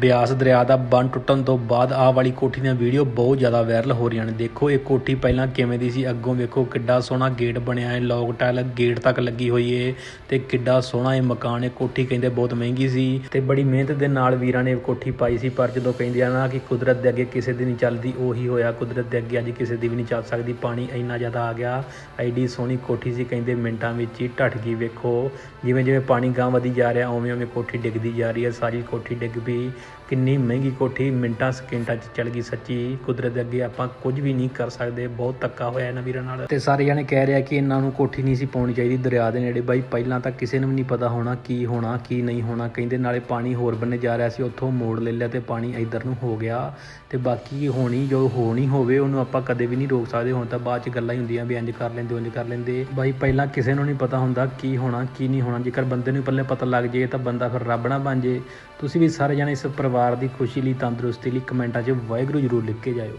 ਬਿਆਸ ਦਰਿਆ ਦਾ ਬੰਨ ਟੁੱਟਣ ਤੋਂ ਬਾਅਦ ਆਹ ਵਾਲੀ ਕੋਠੀ ਦੀਆਂ ਵੀਡੀਓ ਬਹੁਤ ਜ਼ਿਆਦਾ ਵਾਇਰਲ ਹੋ ਰਹੀਆਂ ਨੇ। ਦੇਖੋ, ਇਹ ਕੋਠੀ ਪਹਿਲਾਂ ਕਿਵੇਂ ਦੀ ਸੀ, ਅੱਗੋਂ ਵੇਖੋ ਕਿੱਡਾ ਸੋਹਣਾ ਗੇਟ ਬਣਿਆ ਹੈ ਲੌਕ ਟਾਇਲ ਗੇਟ ਤੱਕ ਲੱਗੀ ਹੋਈ ਏ ਤੇ ਕਿੱਡਾ ਸੋਹਣਾ ਇਹ ਮਕਾਨ ਹੈ। ਕੋਠੀ ਕਹਿੰਦੇ ਬਹੁਤ ਮਹਿੰਗੀ ਸੀ ਤੇ ਬੜੀ ਮਿਹਨਤ ਦੇ ਨਾਲ ਵੀਰਾਂ ਨੇ ਕੋਠੀ ਪਾਈ ਸੀ, ਪਰ ਜਦੋਂ ਕਹਿੰਦੇ ਆ ਨਾ ਕਿ ਕੁਦਰਤ ਦੇ ਅੱਗੇ ਕਿਸੇ ਦੀ ਨਹੀਂ ਚੱਲਦੀ, ਉਹੀ ਹੋਇਆ। ਕੁਦਰਤ ਦੇ ਅੱਗੇ ਅੱਜ ਕਿਸੇ ਦੀ ਵੀ ਨਹੀਂ ਚੱਲ ਸਕਦੀ। ਪਾਣੀ ਇੰਨਾ ਜ਼ਿਆਦਾ ਆ ਗਿਆ, ਐਡੀ ਸੋਹਣੀ ਕੋਠੀ ਸੀ ਕਹਿੰਦੇ ਮਿੰਟਾਂ ਵਿੱਚ ਹੀ ਢੱਟ ਗਈ। ਵੇਖੋ ਜਿਵੇਂ ਜਿਵੇਂ ਪਾਣੀ ਗਾਂ ਵਧੀ ਜਾ ਰਿਹਾ ਉਵੇਂ ਉਵੇਂ ਕੋਠੀ ਡਿੱਗਦੀ ਜਾ ਰਹੀ ਹੈ। ਸਾਰੀ ਕੋਠੀ ਡਿੱਗ ਪਈ। ਕਿੰਨੀ ਮਹਿੰਗੀ ਕੋਠੀ ਮਿੰਟਾਂ ਸਕਿੰਟਾਂ 'ਚ ਚੱਲ ਗਈ ਸੱਚੀ। ਕੁਦਰਤ ਦੇ ਅੱਗੇ ਆਪਾਂ ਕੁਝ ਵੀ ਨਹੀਂ ਕਰ ਸਕਦੇ। ਬਹੁਤ ਧੱਕਾ ਹੋਇਆ ਇਹਨਾਂ ਵੀਰਾਂ ਨਾਲ। ਤੇ ਸਾਰੇ ਜਣੇ ਕਹਿ ਰਿਹਾ ਕਿ ਇਹਨਾਂ ਨੂੰ ਕੋਠੀ ਨਹੀਂ ਸੀ ਪਾਉਣੀ ਚਾਹੀਦੀ ਦਰਿਆ ਦੇ ਨੇੜੇ। ਬਾਈ, ਪਹਿਲਾਂ ਤਾਂ ਕਿਸੇ ਨੂੰ ਵੀ ਨਹੀਂ ਪਤਾ ਹੋਣਾ ਕੀ ਹੋਣਾ, ਕੀ ਨਹੀਂ ਹੋਣਾ। ਕਹਿੰਦੇ ਨਾਲੇ ਪਾਣੀ ਹੋਰ ਬੰਨੇ ਜਾ ਰਿਹਾ ਸੀ। ਉੱਥੋਂ ਮੋੜ ਲੈ ਲਿਆ ਤੇ ਪਾਣੀ ਇੱਧਰ ਨੂੰ ਹੋ ਗਿਆ। ਤੇ ਬਾਕੀ ਹੋਣੀ, ਜੋ ਹੋਣੀ ਹੋਵੇ, ਉਹਨੂੰ ਆਪਾਂ ਕਦੇ ਵੀ ਨਹੀਂ ਰੋਕ ਸਕਦੇ। ਹੁਣ ਤਾਂ ਬਾਅਦ ਚ ਗੱਲਾਂ ਹੀ ਹੁੰਦੀਆਂ ਵੀ ਇੰਜ ਕਰ ਲੈਂਦੇ ਉਂਝ ਕਰ ਲੈਂਦੇ। ਬਾਈ, ਪਹਿਲਾਂ ਕਿਸੇ ਨੂੰ ਨਹੀਂ ਪਤਾ ਹੁੰਦਾ ਕੀ ਹੋਣਾ, ਕੀ ਨਹੀਂ ਹੋਣਾ। ਜੇਕਰ ਬੰਦੇ ਨੂੰ ਪਹਿਲੇ ਪਤਾ ਲੱਗ ਜੇ ਤਾਂ ਬੰਦਾ ਫਿਰ ਰੱਬ ਨਾ ਬਣ ਜੇ ਤੁਸੀਂ ਵੀ ਸਾਰੇ ਜਣੇ ਇਸ ਪਰਿਵਾਰ ਦੀ ਖੁਸ਼ੀ ਲਈ ਤੰਦਰੁਸਤੀ ਲਈ ਕਮੈਂਟਾਂ 'ਚ ਵਾਹਿਗੁਰੂ ਜ਼ਰੂਰ ਲਿਖ ਕੇ ਜਾਇਓ।